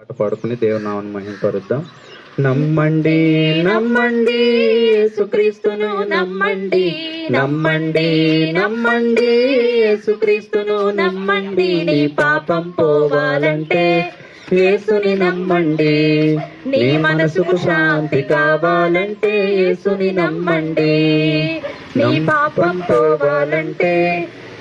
పాట పాడుకుని దేవుని నామని మహింపరుద్దాం నమ్మండి నమ్మండి యేసుక్రీస్తును నమ్మండి. నమ్మండి నమ్మండి యేసుక్రీస్తును నమ్మండి. నీ పాపం పోవాలంటే యేసుని నమ్మండి. నీ మనసుకు శాంతి కావాలంటే యేసుని నమ్మండి. నీ పాపం పోవాలంటే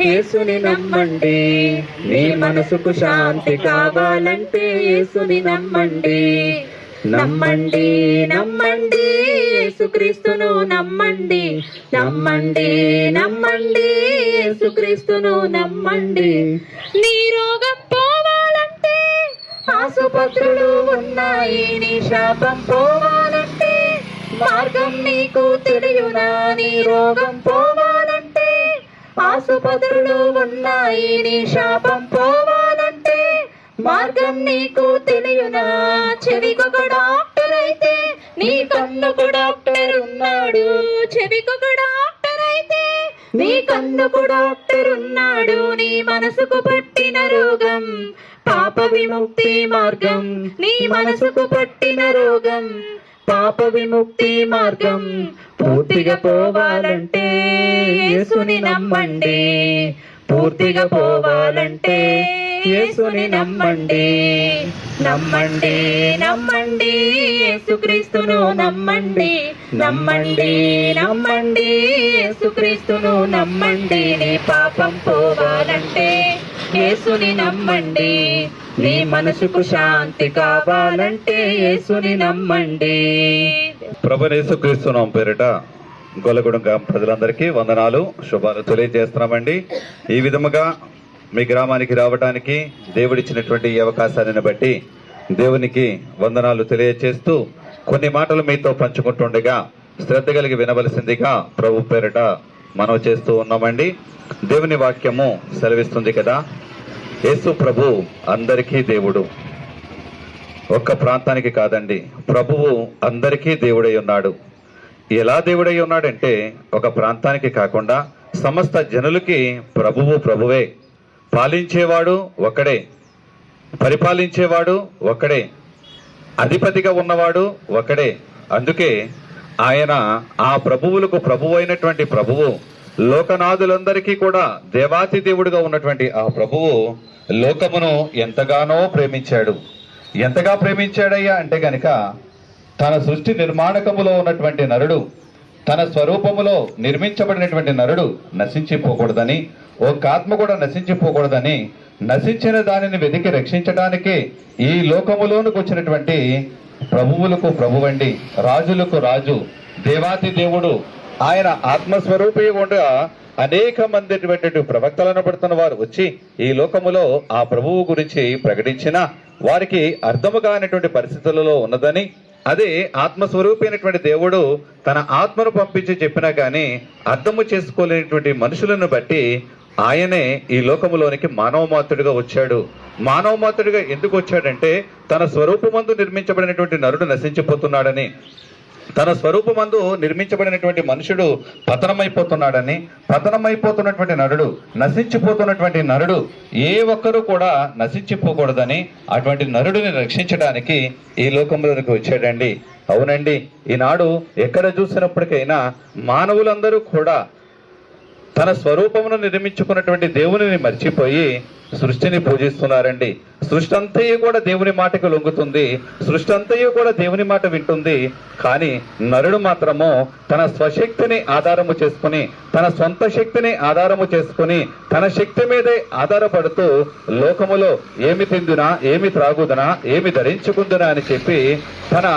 యేసుని నమ్మండి. మీ మనసుకు శాంతి కావాలంటే యేసుని నమ్మండి. నమ్మండి నమ్మండి యేసుక్రీస్తును నమ్మండి. నమ్మండి నమ్మండి యేసుక్రీస్తును నమ్మండి. నీ రోగం పోవాలంటే ఆసుపత్రులు ఉన్నాయి. నీ శాపం పోవాలంటే మార్గం నీకు తెలియనా? నీ రోగం పోవాలి ఆసుపత్రులు ఉన్నాయి నీ శాపం పోవాలంటే మార్గం నీకు తెలియనా? చెవికొక డాక్టర్ అయితే నీ కన్నుకు డాక్టర్ ఉన్నాడు. చెవికొక డాక్టర్ అయితే నీ కన్నుకు డాక్టర్ ఉన్నాడు. నీ మనసుకు పట్టిన రోగం పాప విముక్తి మార్గం. నీ మనసుకు పట్టిన రోగం పాప విముక్తి మార్గం. పూర్తిగా పోవాలంటే యేసుని నమ్మండి. పూర్తిగా పోవాలంటే యేసుని నమ్మండి. నమ్మండి నమ్మండి యేసుక్రీస్తును నమ్మండి. నమ్మండి నమ్మండి యేసుక్రీస్తును నమ్మండి. నీ పాపం పోవాలంటే యేసుని నమ్మండి. మీ మనసుకు శాంతి కావాలంటే యేసుని నమ్మండి. ప్రభునేసుక్రీస్తున్నాం పేరిట గొల్లగూడెం గ్రామ ప్రజలందరికీ వందనాలు శుభాలు తెలియజేస్తున్నామండి. ఈ విధముగా మీ గ్రామానికి రావడానికి దేవుడిచ్చినటువంటి ఈ అవకాశాన్ని బట్టి దేవునికి వందనాలు తెలియజేస్తూ కొన్ని మాటలు మీతో పంచుకుంటుండగా శ్రద్ధ కలిగి వినవలసిందిగా ప్రభు పేరిట మనం చేస్తూ ఉన్నామండి. దేవుని వాక్యము సెలవిస్తుంది కదా యేసు ప్రభు అందరికీ దేవుడు. ఒక్క ప్రాంతానికి కాదండి ప్రభువు అందరికీ దేవుడై ఉన్నాడు. ఎలా దేవుడై ఉన్నాడంటే ఒక ప్రాంతానికి కాకుండా సమస్త జనులకి ప్రభువు ప్రభువే. పాలించేవాడు ఒకడే పరిపాలించేవాడు ఒకడే అధిపతిగా ఉన్నవాడు ఒకడే. అందుకే ఆయన ఆ ప్రభువులకు ప్రభువు అయినటువంటి ప్రభువు లోకనాథులందరికీ కూడా దేవాతి దేవుడుగా ఉన్నటువంటి ఆ ప్రభువు లోకమును ఎంతగానో ప్రేమించాడు. ఎంతగా ప్రేమించాడయ్యా అంటే గనక తన సృష్టి నిర్మాణకములో ఉన్నటువంటి నరుడు తన స్వరూపములో నిర్మించబడినటువంటి నరుడు నశించిపోకూడదని ఒక ఆత్మ కూడా నశించిపోకూడదని నశించిన దానిని వెతికి రక్షించడానికి ఈ లోకములోనికి వచ్చినటువంటి ప్రభువులకు ప్రభువండి రాజులకు రాజు దేవాతి దేవుడు ఆయన ఆత్మస్వరూపి ఉండగా అనేక మంది ప్రవక్తలను పడుతున్న వారు వచ్చి ఈ లోకములో ఆ ప్రభువు గురించి ప్రకటించిన వారికి అర్థము కానిటువంటి పరిస్థితులలో ఉన్నదని అదే ఆత్మస్వరూపైనటువంటి దేవుడు తన ఆత్మను పంపించి చెప్పినా కానీ అర్థము చేసుకోలేనటువంటి మనుషులను బట్టి ఆయనే ఈ లోకములోనికి మానవమాతుడిగా వచ్చాడు. మానవమాతుడిగా ఎందుకు వచ్చాడంటే తన స్వరూపమందు నిర్మించబడినటువంటి నరుడు నశించిపోతున్నాడని. తన స్వరూపమందు నిర్మించబడినటువంటి మనుషుడు పతనమైపోతున్నాడని పతనమైపోతున్నటువంటి నరుడు నశించిపోతున్నటువంటి నరుడు ఏ ఒక్కరూ కూడా నశించిపోకూడదని అటువంటి నరుడిని రక్షించడానికి ఈ లోకంలోనికి వచ్చాడండి. అవునండి ఈనాడు ఎక్కడ చూసినప్పటికైనా మానవులందరూ కూడా తన స్వరూపమును నిర్మించుకున్నటువంటి దేవునిని మర్చిపోయి సృష్టిని పూజిస్తున్నారండి. సృష్టి అంతయు కూడా దేవుని మాటకు లొంగుతుంది. సృష్టి అంతయు కూడా దేవుని మాట వింటుంది. కానీ నరుడు మాత్రము తన స్వశక్తిని ఆధారము చేసుకుని తన సొంత శక్తిని ఆధారము చేసుకుని తన శక్తి మీదే ఆధారపడుతూ లోకములో ఏమి తిందునా ఏమి త్రాగుదనా ఏమి ధరించుకుందునా అని చెప్పి తన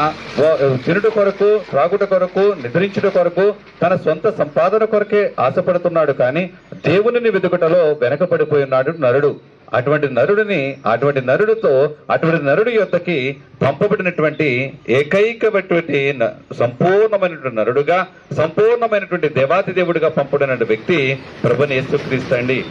తినుడు కొరకు త్రాగుట కొరకు నిద్రించుట కొరకు తన సొంత సంపాదన కొరకే ఆశపడుతున్నాడు. కానీ దేవునిని వెతుకుటలో వెనకపడిపోయి ఉన్నాడు నరుడు. అటువంటి నరుడిని అటువంటి నరుడితో అటువంటి నరుడి యొద్దకి పంపబడినటువంటి ఏకైకటువంటి సంపూర్ణమైనటువంటి నరుడుగా సంపూర్ణమైనటువంటి దేవాతి దేవుడిగా పంపబడిన వ్యక్తి ప్రభుని యేసుక్రీస్తు అండి.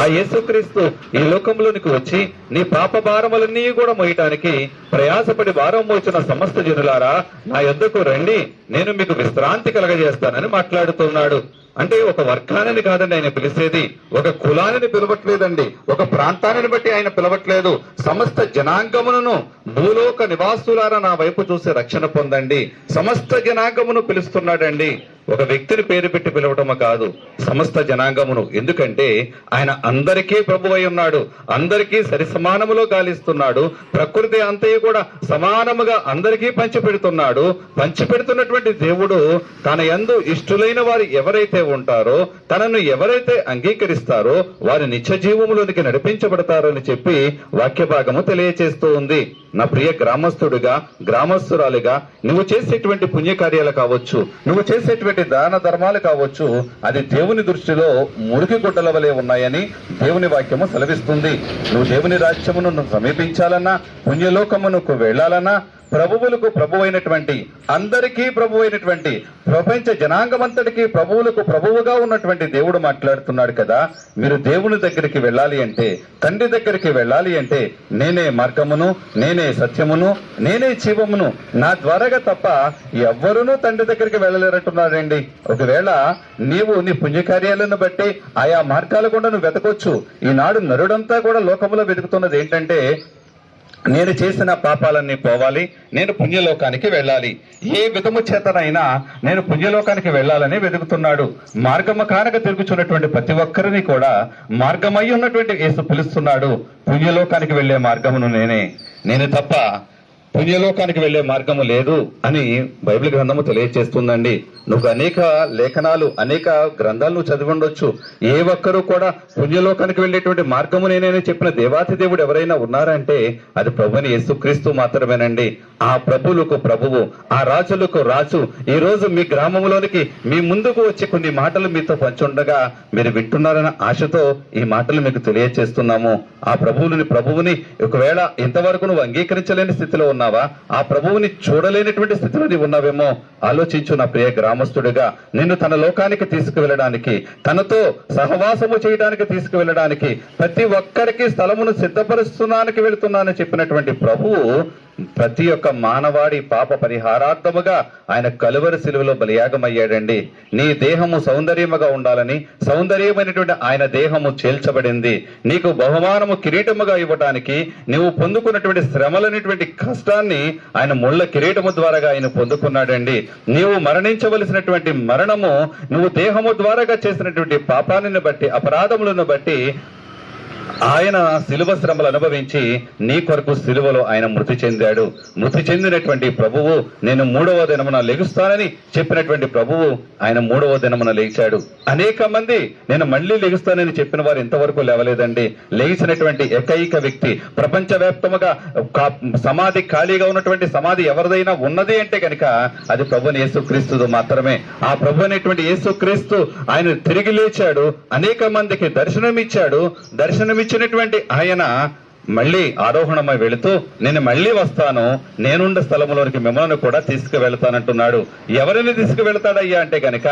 ఆ యేసుక్రీస్తు ఈ లోకంలోనికి వచ్చి నీ పాప భారములన్నీ కూడా మోయటానికి ప్రయాసపడి భారం మోచిన సమస్త జనులారా నా యొద్దకు రండి నేను మీకు విశ్రాంతి కలగజేస్తానని మాట్లాడుతున్నాడు. అంటే ఒక వర్గాన్ని కాదండి ఆయన పిలిచేది. ఒక కులాన్ని పిలవట్లేదండి. ఒక ప్రాంతాన్ని బట్టి ఆయన పిలవట్లేదు. సమస్త జనాంగమును భూలోక నివాసులారా నా వైపు చూసి రక్షణ పొందండి. సమస్త జనాంగమును పిలుస్తున్నాడండి. ఒక వ్యక్తిని పేరు పెట్టి పిలవటం కాదు సమస్త జనాంగమును. ఎందుకంటే ఆయన అందరికీ ప్రభు అయి ఉన్నాడు అందరికీ సరి సమానములో గాలిస్తున్నాడు ప్రకృతి అంతయు కూడా సమానముగా అందరికీ పంచిపెడుతున్నాడు. పంచిపెడుతున్నటువంటి దేవుడు తన ఎందు ఇష్టులైన వారు ఎవరైతే ఉంటారో తనను ఎవరైతే అంగీకరిస్తారో వారి నిత్య జీవములోనికి నడిపించబడతారని చెప్పి వాక్య భాగము తెలియచేస్తూ ఉంది. నా ప్రియ గ్రామస్తుడిగా గ్రామస్తురాలిగా నువ్వు చేసేటువంటి పుణ్యకార్యాలు కావచ్చు నువ్వు చేసేటువంటి దాన ధర్మాలు కావచ్చు అది దేవుని దృష్టిలో మురికి గుడ్డల వలె ఉన్నాయని దేవుని వాక్యము సెలవిస్తుంది. నువ్వు దేవుని రాజ్యమును సమీపించాలన్నా పుణ్యలోకమునకు వెళ్ళాలన్నా ప్రభువులకు ప్రభువైనటువంటి అందరికీ ప్రభువైనటువంటి ప్రపంచ జనాంగమంతటికి ప్రభువులకు ప్రభువుగా ఉన్నటువంటి దేవుడు మాట్లాడుతున్నాడు కదా. మీరు దేవుని దగ్గరికి వెళ్ళాలి అంటే తండ్రి దగ్గరికి వెళ్ళాలి అంటే నేనే మార్గమును నేనే సత్యమును నేనే జీవమును నా ద్వారాగా తప్ప ఎవ్వరూ తండ్రి దగ్గరికి వెళ్ళలేరంటున్నాడండి. ఒకవేళ నీవు నీ పుణ్యకార్యాలను బట్టి ఆయా మార్గాల కూడా నువ్వు వెతకొచ్చు. ఈనాడు నరుడంతా కూడా లోకములో వెతుకుతున్నది ఏంటంటే నేను చేసిన పాపాలన్నీ పోవాలి నేను పుణ్యలోకానికి వెళ్ళాలి. ఏ విధము చేతనైనా నేను పుణ్యలోకానికి వెళ్ళాలని వెతుకుతున్నాడు. మార్గము కానక తిరుగుచున్నటువంటి ప్రతి ఒక్కరిని కూడా మార్గమై ఉన్నటువంటి యేసు పిలుస్తున్నాడు. పుణ్యలోకానికి వెళ్ళే మార్గమును నేనే. నేను తప్ప పుణ్యలోకానికి వెళ్ళే మార్గము లేదు అని బైబిల్ గ్రంథము తెలియజేస్తుందండి నువ్వు అనేక లేఖనాలు అనేక గ్రంథాలు నువ్వు చదివి ఉండొచ్చు ఏ ఒక్కరూ కూడా పుణ్యలోకానికి వెళ్ళేటువంటి మార్గము నేనని చెప్పిన దేవాతి దేవుడు ఎవరైనా ఉన్నారంటే అది ప్రభుని యేసుక్రీస్తు మాత్రమేనండి. ఆ ప్రభువులకు ప్రభువు ఆ రాజులకు రాజు. ఈ రోజు మీ గ్రామంలోనికి మీ ముందుకు వచ్చి కొన్ని మాటలు మీతో పంచుండగా మీరు వింటున్నారన్న ఆశతో ఈ మాటలు మీకు తెలియజేస్తున్నాము ఆ ప్రభువుని ప్రభువుని ఒకవేళ ఇంతవరకు నువ్వు అంగీకరించలేని స్థితిలో ఉన్నావా? ఆ ప్రభువుని చూడలేనటువంటి స్థితిలో నీవు ఉన్నావేమో? ఆలోచించు నా ప్రియ గ్రామస్తుడిగా. నిన్ను తన లోకానికి తీసుకువెళ్ళడానికి తనతో సహవాసము చేయడానికి తీసుకువెళ్ళడానికి ప్రతి ఒక్కరికి స్థలమును సిద్ధపరుస్తున్నానికి వెళుతున్నానని చెప్పినటువంటి ప్రభువు ప్రతి ఒక్క మానవాడి పాప పరిహారార్థముగా ఆయన కలువరి శిలువలో బలియాగమయ్యాడండి. నీ దేహము సౌందర్యముగా ఉండాలని సౌందర్యమైనటువంటి ఆయన దేహము చేల్చబడింది. నీకు బహుమానము కిరీటముగా ఇవ్వడానికి నీవు పొందుకున్నటువంటి శ్రమలనేటువంటి కష్టాన్ని ఆయన ముళ్ళ కిరీటము ద్వారాగా ఆయన పొందుకున్నాడండి. నీవు మరణించవలసినటువంటి మరణము నువ్వు దేహము ద్వారాగా చేసినటువంటి పాపాన్ని బట్టి అపరాధములను బట్టి ఆయన శిలువ శ్రమలు అనుభవించి నీ కొరకు శిలువలో ఆయన మృతి చెందాడు. మృతి చెందినటువంటి ప్రభువు నేను మూడవ దినమున లెగుస్తానని చెప్పినటువంటి ప్రభువు ఆయన మూడవ దినమున లేచాడు. అనేక మంది నేను మళ్ళీ లెగుస్తానని చెప్పిన వారు ఇంతవరకు లేవలేదండి. లేచినటువంటి ఏకైక వ్యక్తి ప్రపంచవ్యాప్తముగా సమాధి ఖాళీగా ఉన్నటువంటి సమాధి ఎవరిదైనా ఉన్నది అంటే కనుక అది ప్రభుని యేసుక్రీస్తుది మాత్రమే. ఆ ప్రభు అనేటువంటి యేసుక్రీస్తు ఆయన తిరిగి లేచాడు. అనేక మందికి దర్శనమిచ్చాడు. దర్శనమిచ్చినటువంటి ఆయన మళ్ళీ ఆరోహణమై వెళుతూ నేను మళ్ళీ వస్తాను. నేనుండే స్థలంలోనికి మిమ్మల్ని కూడా తీసుకువెళ్తానంటున్నాడు. ఎవరిని తీసుకువెళ్తాడయ్యా అంటే గనక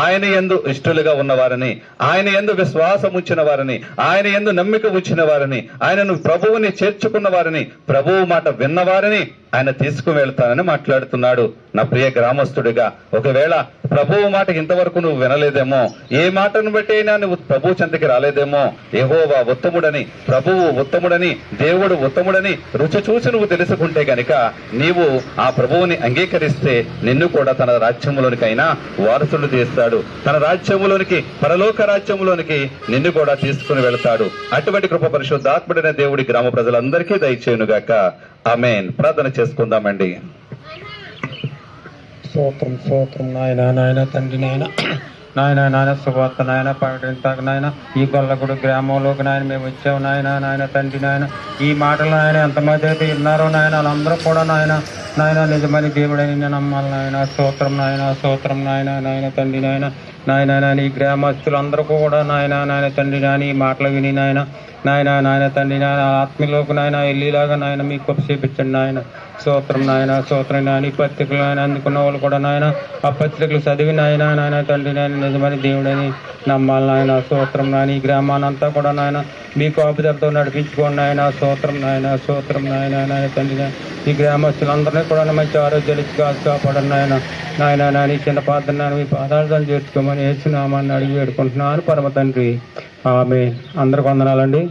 ఆయన ఎందు ఇష్టలుగా ఉన్నవారని ఆయన ఎందు విశ్వాసం ఉంచిన వారిని ఆయన ఎందు నమ్మిక ఉంచిన వారిని ఆయనను ప్రభువుని చేర్చుకున్న వారిని ప్రభువు మాట విన్నవారిని ఆయన తీసుకువెళ్తానని మాట్లాడుతున్నాడు. నా ప్రియ గ్రామస్తుడిగా ఒకవేళ ప్రభువు మాట ఇంతవరకు నువ్వు వినలేదేమో ఏ మాటను బట్టి అయినా నువ్వు ప్రభు చెంతకి రాలేదేమో ఏహోవా ఉత్తముడని ప్రభువు ఉత్తముడని దేవుడు ఉత్తముడని రుచి చూసి నువ్వు తెలుసుకుంటే గనుక నీవు ఆ ప్రభువుని అంగీకరిస్తే నిన్ను కూడా తన రాజ్యములోనికైనా వారసుడు చేస్తాడు. తన రాజ్యములోనికి పరలోక రాజ్యములోనికి నిన్ను కూడా తీసుకుని వెళ్తాడు. అటువంటి కృప పరిశుద్ధాత్ముడైన దేవుడి గ్రామ ప్రజలందరికీ దయచేయునుగాక. ఆమెన్. ప్రార్థన చేసుకుందామండి. స్తోత్రం స్తోత్రం నాయన నాయన తండ్రి నాయన. నాయన నాయన శుభార్త నాయన ప్రకటించక నాయన. ఈ గొల్లగుడి గ్రామంలోకి నాయన మేము వచ్చాము నాయన నాయన తండ్రి నాయన. ఈ మాటలు నాయన ఎంతమంది అయితే విన్నారో నాయన వాళ్ళందరూ కూడా నాయన. నాయన నిజమని దేవుడని నేను నమ్మాలి నాయన. స్తోత్రం నాయన స్తోత్రం నాయన నాయన తండ్రి నాయన. నాయన నాయన ఈ గ్రామస్తులందరూ కూడా నాయన నాయన తండ్రి నాయన ఈ మాటలు విని నాయన. నాయన నాయన తండ్రి నాయన ఆత్మీయులకు నాయన వెళ్ళేలాగా నాయన మీకు కృప చేపించండి నాయన. స్తోత్రం నాయన స్తోత్రం నాయన ఈ పత్రికలు నాయన అందుకున్న వాళ్ళు కూడా నాయన ఆ పత్రికలు చదివి నాయన నాయన తండ్రి నాయన నిజమని దేవుడని నమ్మాలి నాయన. స్తోత్రం నాయన ఈ గ్రామానంతా కూడా నాయన మీ కాపుదలతో నడిపించుకోండి నాయన సూత్రం నాయన సూత్రం నాయన నాయన తండ్రి నాయన. ఈ గ్రామస్తులందరినీ కూడా మంచి ఆరోగ్యాలు ఇచ్చి కాదు కాపాడండి నాయన. నాయన నాని ఈ చిన్న పాత్ర నాయన మీ పాదార్థాలు చేర్చుకోమని నామాన్ని అడిగి వేడుకుంటున్నాను పరమ తండ్రి. ఆమె అందరికి వందనాలండి.